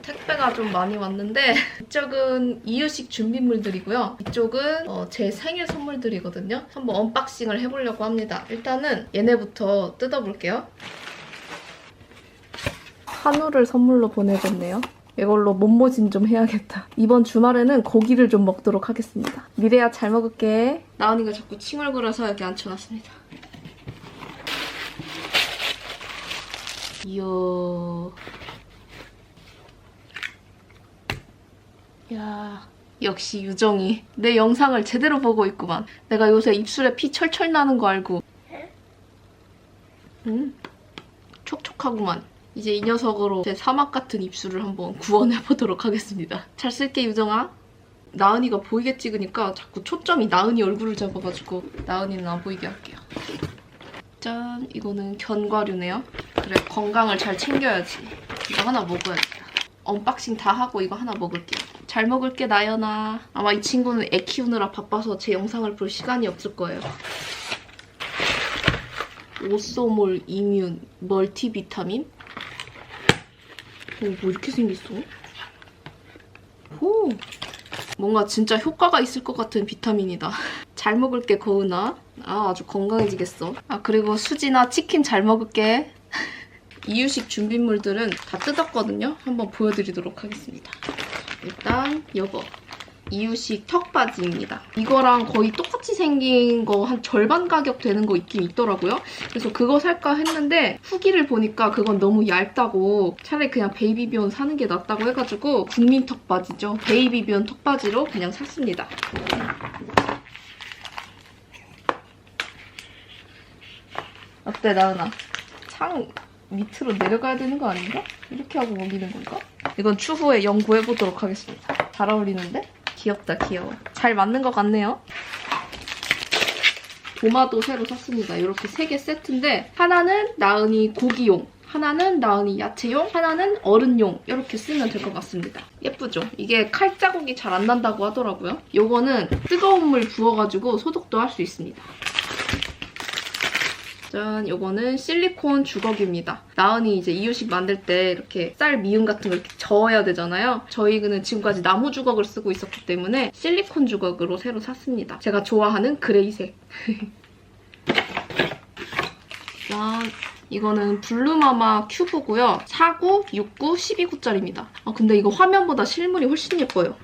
택배가 좀 많이 왔는데 이쪽은 이유식 준비물들이고요. 이쪽은 어, 제 생일 선물들이거든요. 한번 언박싱을 해보려고 합니다. 일단은 얘네부터 뜯어볼게요. 한우를 선물로 보내줬네요. 이걸로 몸보신 좀 해야겠다. 이번 주말에는 고기를 좀 먹도록 하겠습니다. 미래야 잘 먹을게. 나은이가 자꾸 칭얼거려서 여기 앉혀놨습니다. 이야. 야, 역시 유정이 내 영상을 제대로 보고 있구만. 내가 요새 입술에 피 철철 나는 거 알고. 음, 촉촉하구만. 이제 이 녀석으로 제 사막 같은 입술을 한번 구원해 보도록 하겠습니다. 잘 쓸게 유정아. 나은이가 보이게 찍으니까 자꾸 초점이 나은이 얼굴을 잡아가지고 나은이는 안 보이게 할게요. 짠, 이거는 견과류네요. 그래, 건강을 잘 챙겨야지. 이거 하나 먹어야겠다. 언박싱 다 하고 이거 하나 먹을게요. 잘 먹을게, 나연아. 아마 이 친구는 애 키우느라 바빠서 제 영상을 볼 시간이 없을 거예요. 오소몰 이뮨 멀티비타민? 오, 뭐 이렇게 생겼어? 오, 뭔가 진짜 효과가 있을 것 같은 비타민이다. 잘 먹을게, 거은아. 아, 아주 건강해지겠어. 아, 그리고 수지나 치킨 잘 먹을게. 이유식 준비물들은 다 뜯었거든요. 한번 보여드리도록 하겠습니다. 일단 이거 이유식 턱바지입니다. 이거랑 거의 똑같이 생긴 거 한 절반 가격 되는 거 있긴 있더라고요. 그래서 그거 살까 했는데 후기를 보니까 그건 너무 얇다고 차라리 그냥 베이비비온 사는 게 낫다고 해가지고 국민 턱바지죠. 베이비비온 턱바지로 그냥 샀습니다. 어때 나은아? 창 밑으로 내려가야 되는 거 아닌가? 이렇게 하고 먹이는 건가? 이건 추후에 연구해보도록 하겠습니다. 잘 어울리는데? 귀엽다 귀여워. 잘 맞는 것 같네요. 도마도 새로 샀습니다. 이렇게 세 개 세트인데 하나는 나은이 고기용, 하나는 나은이 야채용, 하나는 어른용 이렇게 쓰면 될 것 같습니다. 예쁘죠? 이게 칼 자국이 잘 안 난다고 하더라고요. 요거는 뜨거운 물 부어가지고 소독도 할 수 있습니다. 짠, 요거는 실리콘 주걱입니다. 나은이 이제 이유식 만들 때 이렇게 쌀 미음 같은 걸 이렇게 저어야 되잖아요. 저희는 지금까지 나무 주걱을 쓰고 있었기 때문에 실리콘 주걱으로 새로 샀습니다. 제가 좋아하는 그레이색. 짠. 이거는 블루마마 큐브고요. 4구, 6구, 12구짜리입니다. 아 근데 이거 화면보다 실물이 훨씬 예뻐요.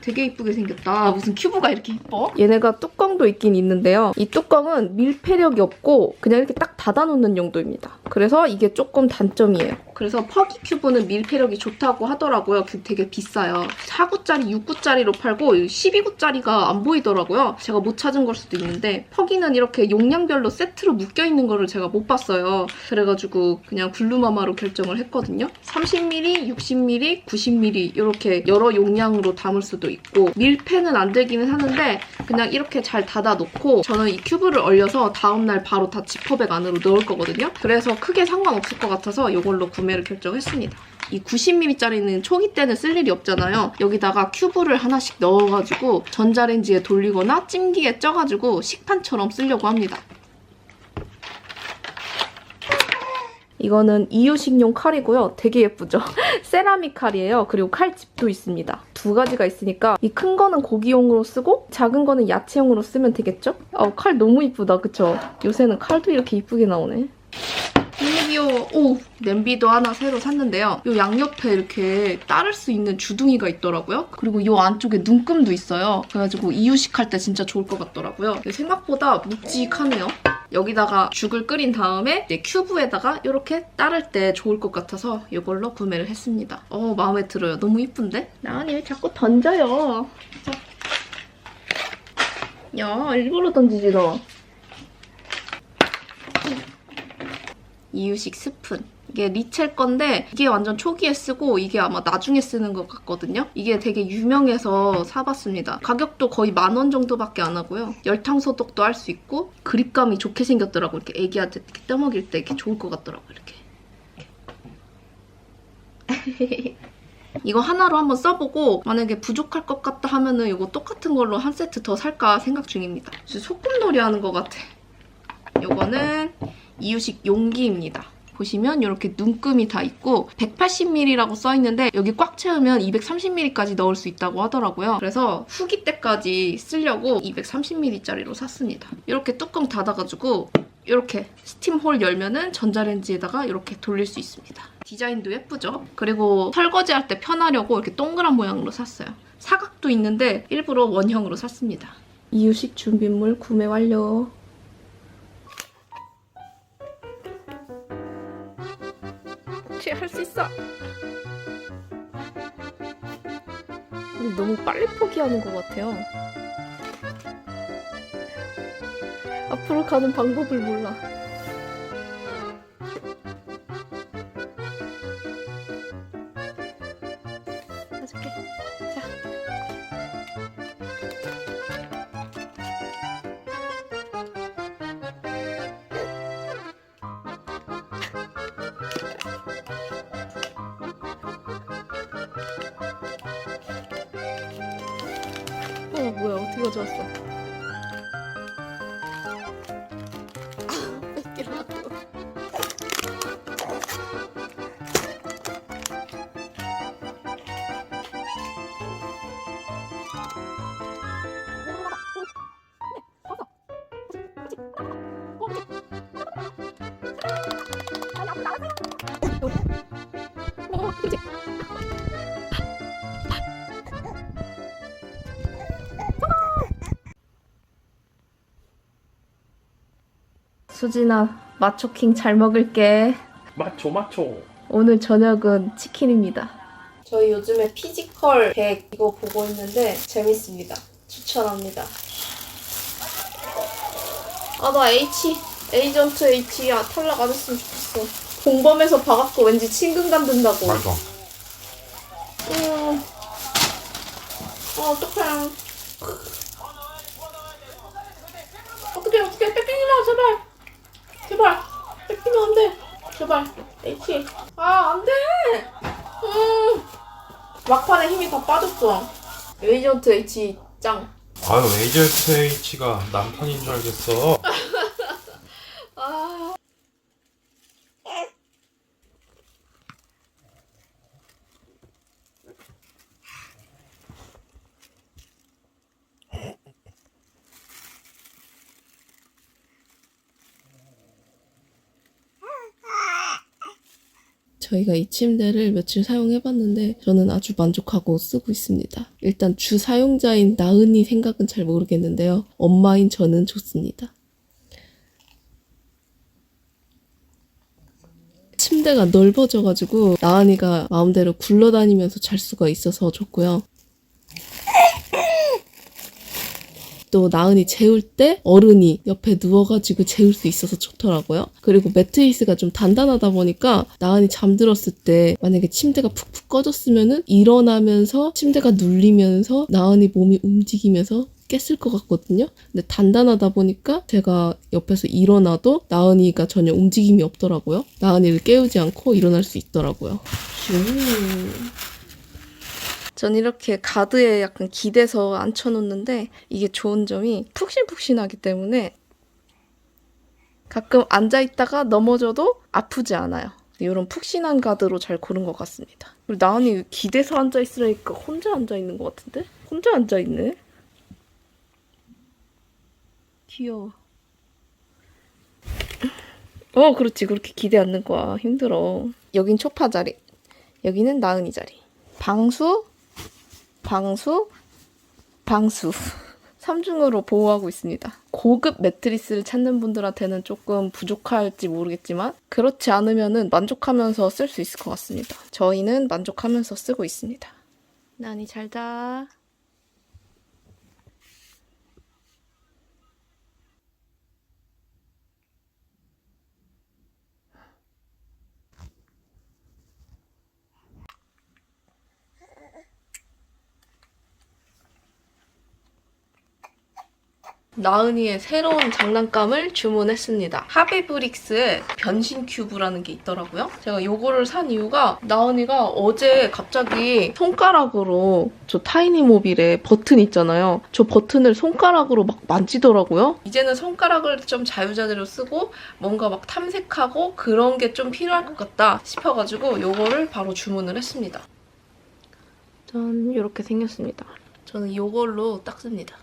되게 이쁘게 생겼다. 무슨 큐브가 이렇게 이뻐? 얘네가 뚜껑도 있긴 있는데요. 이 뚜껑은 밀폐력이 없고 그냥 이렇게 딱 닫아놓는 용도입니다. 그래서 이게 조금 단점이에요. 그래서 퍼기 큐브는 밀폐력이 좋다고 하더라고요. 그 되게 비싸요. 4구짜리, 6구짜리로 팔고 12구짜리가 안 보이더라고요. 제가 못 찾은 걸 수도 있는데 퍼기는 이렇게 용량별로 세트로 묶여있는 거를 제가 못 봤어요. 그래가지고 그냥 블루마마로 결정을 했거든요. 30ml, 60ml, 90ml 이렇게 여러 용량으로 담을 수도 있고 밀폐는 안 되기는 하는데 그냥 이렇게 잘 닫아놓고 저는 이 큐브를 얼려서 다음날 바로 다 지퍼백 안으로 넣을 거거든요. 그래서 크게 상관없을 것 같아서 이걸로 구매 를 결정했습니다. 이 90ml짜리는 초기 때는 쓸 일이 없잖아요. 여기다가 큐브를 하나씩 넣어가지고 전자레인지에 돌리거나 찜기에 쪄가지고 식판처럼 쓰려고 합니다. 이거는 이유식용 칼이고요. 되게 예쁘죠? 세라믹 칼이에요. 그리고 칼집도 있습니다. 두 가지가 있으니까 이 큰 거는 고기용으로 쓰고 작은 거는 야채용으로 쓰면 되겠죠? 어, 칼 너무 이쁘다. 그쵸? 요새는 칼도 이렇게 이쁘게 나오네. 귀여워. 오! 냄비도 하나 새로 샀는데요. 이 양옆에 이렇게 따를 수 있는 주둥이가 있더라고요. 그리고 이 안쪽에 눈금도 있어요. 그래가지고 이유식 할 때 진짜 좋을 것 같더라고요. 생각보다 묵직하네요. 여기다가 죽을 끓인 다음에 큐브에다가 이렇게 따를 때 좋을 것 같아서 이걸로 구매를 했습니다. 어 마음에 들어요. 너무 이쁜데? 나은이 왜 자꾸 던져요? 자. 야 일부러 던지지 너. 이유식 스푼. 이게 리첼 건데 이게 완전 초기에 쓰고 이게 아마 나중에 쓰는 것 같거든요. 이게 되게 유명해서 사봤습니다. 가격도 거의 만 원 정도밖에 안 하고요. 열탕 소독도 할 수 있고 그립감이 좋게 생겼더라고. 이렇게 애기한테 이렇게 떠먹일 때 이렇게 좋을 것 같더라고. 이렇게. 이거 하나로 한번 써보고 만약에 부족할 것 같다 하면은 이거 똑같은 걸로 한 세트 더 살까 생각 중입니다. 소꿉놀이 하는 것 같아. 이거는 이유식 용기입니다. 보시면 이렇게 눈금이 다 있고 180ml라고 써 있는데 여기 꽉 채우면 230ml까지 넣을 수 있다고 하더라고요. 그래서 후기 때까지 쓰려고 230ml짜리로 샀습니다. 이렇게 뚜껑 닫아가지고 이렇게 스팀홀 열면은 전자레인지에다가 이렇게 돌릴 수 있습니다. 디자인도 예쁘죠? 그리고 설거지할 때 편하려고 이렇게 동그란 모양으로 샀어요. 사각도 있는데 일부러 원형으로 샀습니다. 이유식 준비물 구매 완료. 있어. 우리 너무 빨리 포기하는 것 같아요. 앞으로 가는 방법을 몰라. 뭐야 어떻게 가져왔어? 수진아 마초킹 잘 먹을게. 마초 마초 오늘 저녁은 치킨입니다. 저희 요즘에 피지컬 100 이거 보고 있는데 재밌습니다. 추천합니다. 아 나 H 에이전트 H야 탈락 안 했으면 좋겠어. 공범에서 봐갖고 왠지 친근감 든다고. 맞아 음. 어 어떡해. 어떡해 어떡해 제발. 제발 뺏기면 안 돼. 제발 H. 아 안 돼. 음. 막판에 힘이 다 빠졌어. 에이전트 H 짱. 아유 에이전트 H가 남편인 줄 알겠어 아. 저희가 이 침대를 며칠 사용해봤는데 저는 아주 만족하고 쓰고 있습니다. 일단 주 사용자인 나은이 생각은 잘 모르겠는데요. 엄마인 저는 좋습니다. 침대가 넓어져가지고 나은이가 마음대로 굴러다니면서 잘 수가 있어서 좋고요. 또 나은이 재울 때 어른이 옆에 누워가지고 재울 수 있어서 좋더라고요. 그리고 매트리스가 좀 단단하다 보니까 나은이 잠들었을 때 만약에 침대가 푹푹 꺼졌으면은 일어나면서 침대가 눌리면서 나은이 몸이 움직이면서 깼을 것 같거든요. 근데 단단하다 보니까 제가 옆에서 일어나도 나은이가 전혀 움직임이 없더라고요. 나은이를 깨우지 않고 일어날 수 있더라고요. 전 이렇게 가드에 약간 기대서 앉혀놓는데 이게 좋은 점이 푹신푹신하기 때문에 가끔 앉아있다가 넘어져도 아프지 않아요. 이런 푹신한 가드로 잘 고른 것 같습니다. 그리고 나은이 기대서 앉아있으니까 혼자 앉아있는 것 같은데? 혼자 앉아있네? 귀여워. 어, 그렇지. 그렇게 기대 앉는 거야. 힘들어. 여긴 초파 자리. 여기는 나은이 자리. 방수, 방수, 방수. 3중으로 보호하고 있습니다. 고급 매트리스를 찾는 분들한테는 조금 부족할지 모르겠지만 그렇지 않으면 만족하면서 쓸 수 있을 것 같습니다. 저희는 만족하면서 쓰고 있습니다. 나니 잘 자. 나은이의 새로운 장난감을 주문했습니다. 하비브릭스의 변신 큐브라는 게 있더라고요. 제가 요거를 산 이유가 나은이가 어제 갑자기 손가락으로 저 타이니 모빌의 버튼 있잖아요. 저 버튼을 손가락으로 막 만지더라고요. 이제는 손가락을 좀 자유자재로 쓰고 뭔가 막 탐색하고 그런 게 좀 필요할 것 같다 싶어가지고 요거를 바로 주문을 했습니다. 짠 이렇게 생겼습니다. 저는 요걸로 닦습니다.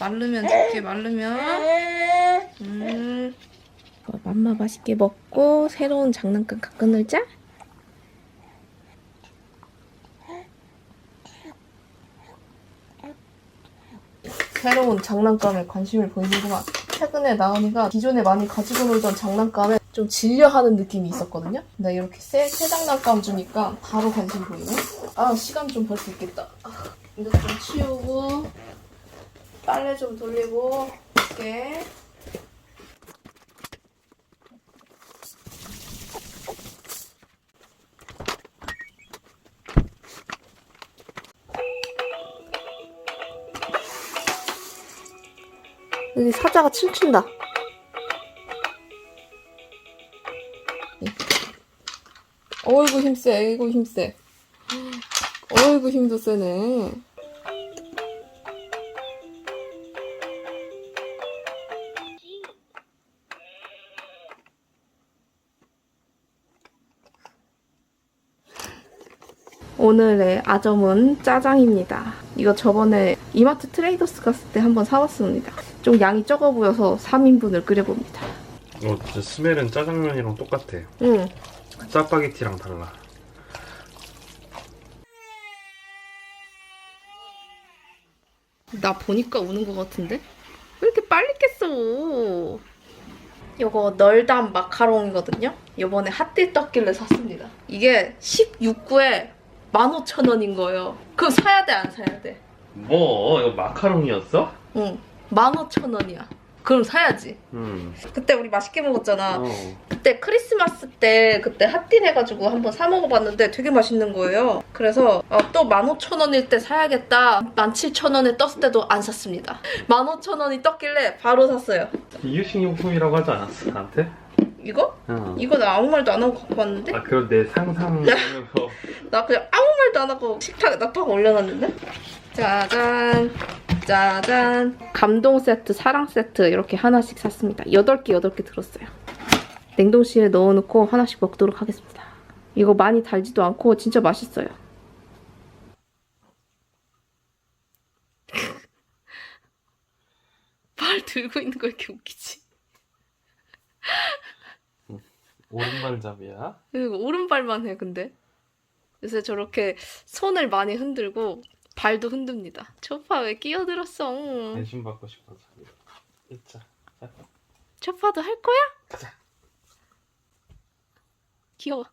마르면 이렇게 마르면 음 어, 맘마 맛있게 먹고 새로운 장난감 갖고 놀자. 새로운 장난감에 관심을 보이는구만. 최근에 나은이가 기존에 많이 가지고 놀던 장난감에 좀 질려하는 느낌이 있었거든요. 근데 이렇게 새, 새 장난감 주니까 바로 관심 보이네. 아 시간 좀 벌 수 있겠다. 아, 이것 좀 치우고 빨래 좀 돌리고 이렇게 여기 사자가 춤춘다. 어이구 힘세, 어이구 힘세. 어이구 힘도 세네. 오늘의 아점은 짜장입니다. 이거 저번에 이마트 트레이더스 갔을 때 한번 사왔습니다. 좀 양이 적어 보여서 3인분을 끓여봅니다. 어, 진짜 스멜은 짜장면이랑 똑같아. 응. 짜파게티랑 달라. 나 보니까 우는 것 같은데? 왜 이렇게 빨리 깼어? 이거 널담 마카롱이거든요? 이번에 핫딜 떴길래 샀습니다. 이게 16구에 15,000원인 거예요. 그럼 사야 돼, 안 사야 돼? 뭐? 이거 마카롱이었어? 응. 15,000원이야. 그럼 사야지. 응. 그때 우리 맛있게 먹었잖아. 어. 그때 크리스마스 때 그때 핫딜 해가지고 한번 사 먹어봤는데 되게 맛있는 거예요. 그래서 어, 또 15,000원일 때 사야겠다. 17,000원에 떴을 때도 안 샀습니다. 15,000원이 떴길래 바로 샀어요. 이유식 용품이라고 하지 않았어, 나한테? 이거? 어. 이거 나 아무 말도 안 하고 갖고 왔는데? 아, 그럼 내 상상하면서 나 그냥 아무 말도 안 하고 식탁에 납박 올려놨는데? 짜잔 짜잔 감동 세트, 사랑 세트 이렇게 하나씩 샀습니다. 8개 8개 들었어요. 냉동실에 넣어놓고 하나씩 먹도록 하겠습니다. 이거 많이 달지도 않고 진짜 맛있어요. 발 들고 있는 거 이렇게 웃기지? 오른발잡이야? 오른발만 해 근데 요새 저렇게 손을 많이 흔들고 발도 흔듭니다 초파 왜 끼어들었어 관심 받고 싶어서. 진짜. 초파도 할 거야? 가자. 귀여워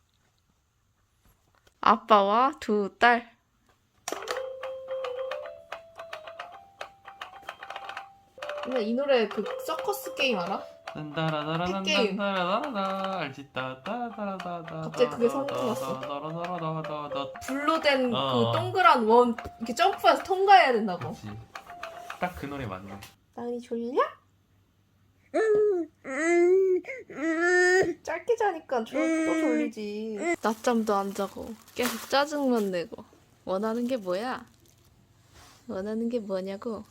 아빠와 두 딸 근데 이 노래 그 서커스 게임 알아? 딴따라따라딴 따라따라따 알지 따따라따라따 갑자기 그게 생각났어. 따라따라따라따 불로 된 그 어. 동그란 원 이렇게 점프해서 통과해야 된다고. 그렇지 딱 그 노래 맞네 나은이 졸려? 짧게 자니까 졸, 또 졸리지. 낮잠도 안 자고 계속 짜증만 내고 원하는 게 뭐야? 원하는 게 뭐냐고?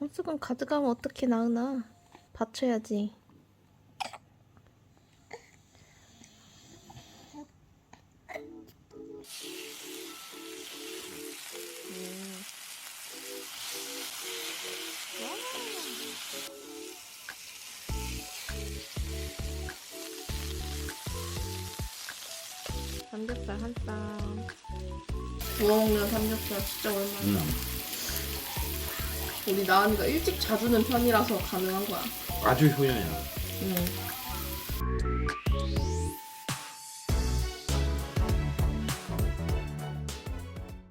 손수건 가져가면 어떻게 나으나? 받쳐야지. 삼겹살 한 쌈. 구워 먹는 삼겹살 진짜 오랜만이다. 우리 나은이가 일찍 자주는 편이라서 가능한 거야. 아주 효녀야 응.